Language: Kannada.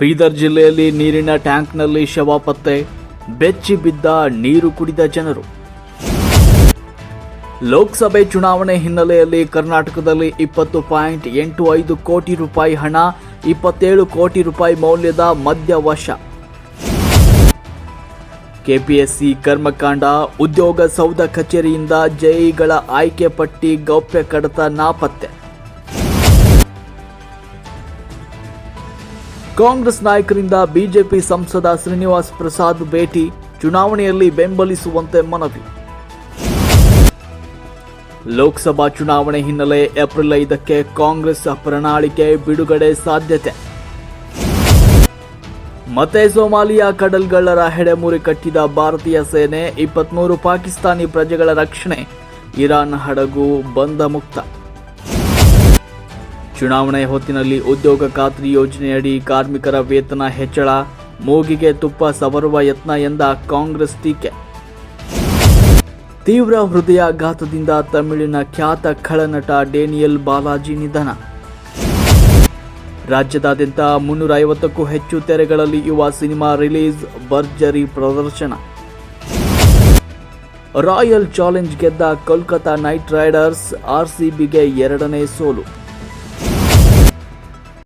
ಬೀದರ್ ಜಿಲ್ಲೆಯಲ್ಲಿ ನೀರಿನ ಟ್ಯಾಂಕ್ನಲ್ಲಿ ಶವ ಪತ್ತೆ, ಬೆಚ್ಚಿ ಬಿದ್ದ ನೀರು ಕುಡಿದ ಜನರು. ಲೋಕಸಭೆ ಚುನಾವಣೆ ಹಿನ್ನೆಲೆಯಲ್ಲಿ ಕರ್ನಾಟಕದಲ್ಲಿ ಇಪ್ಪತ್ತು ಪಾಯಿಂಟ್ ಎಂಟು ಐದು ಕೋಟಿ ರೂಪಾಯಿ ಹಣ, ಇಪ್ಪತ್ತೇಳು ಕೋಟಿ ರೂಪಾಯಿ ಮೌಲ್ಯದ ಮದ್ಯ ವಶ. ಕೆಪಿಎಸ್ಸಿ ಕರ್ಮಕಾಂಡ, ಉದ್ಯೋಗ ಸೌಧ ಕಚೇರಿಯಿಂದ ಜೈಗಳ ಆಯ್ಕೆ ಪಟ್ಟಿ ಗೌಪ್ಯ ಕಡತ ನಾಪತ್ತೆ. ಕಾಂಗ್ರೆಸ್ ನಾಯಕರಿಂದ ಬಿಜೆಪಿ ಸಂಸದ ಶ್ರೀನಿವಾಸ್ ಪ್ರಸಾದ್ ಭೇಟಿ, ಚುನಾವಣೆಯಲ್ಲಿ ಬೆಂಬಲಿಸುವಂತೆ ಮನವಿ. ಲೋಕಸಭಾ ಚುನಾವಣೆ ಹಿನ್ನೆಲೆ ಏಪ್ರಿಲ್ ಐದಕ್ಕೆ ಕಾಂಗ್ರೆಸ್ ಪ್ರಣಾಳಿಕೆ ಬಿಡುಗಡೆ ಸಾಧ್ಯತೆ. ಮತ್ತೆ ಸೋಮಾಲಿಯಾ ಕಡಲ್ಗಳ್ಳರ ಹೆಡೆಮುರಿ ಕಟ್ಟಿದ ಭಾರತೀಯ ಸೇನೆ ಇಪ್ಪತ್ಮೂರು ಪಾಕಿಸ್ತಾನಿ ಪ್ರಜೆಗಳ ರಕ್ಷಣೆ, ಇರಾನ್ ಹಡಗು ಬಂಧ ಮುಕ್ತ. ಚುನಾವಣೆ ಹೊತ್ತಿನಲ್ಲಿ ಉದ್ಯೋಗ ಖಾತ್ರಿ ಯೋಜನೆಯಡಿ ಕಾರ್ಮಿಕರ ವೇತನ ಹೆಚ್ಚಳ, ಮೂಗಿಗೆ ತುಪ್ಪ ಸವರುವ ಯತ್ನ ಎಂದ ಕಾಂಗ್ರೆಸ್ ಟೀಕೆ. ತೀವ್ರ ಹೃದಯಾಘಾತದಿಂದ ತಮಿಳಿನ ಖ್ಯಾತ ಖಳನಟ ಡೇನಿಯಲ್ ಬಾಲಾಜಿ ನಿಧನ. ರಾಜ್ಯದಾದ್ಯಂತ ಮುನ್ನೂರ ಐವತ್ತಕ್ಕೂ ಹೆಚ್ಚು ತೆರೆಗಳಲ್ಲಿ ಯುವ ಸಿನಿಮಾ ರಿಲೀಸ್, ಭರ್ಜರಿ ಪ್ರದರ್ಶನ. ರಾಯಲ್ ಚಾಲೆಂಜ್ ಗೆದ್ದ ಕೋಲ್ಕತಾ ನೈಟ್ ರೈಡರ್ಸ್ ಆರ್ಸಿಬಿಗೆ ಎರಡನೇ ಸೋಲು.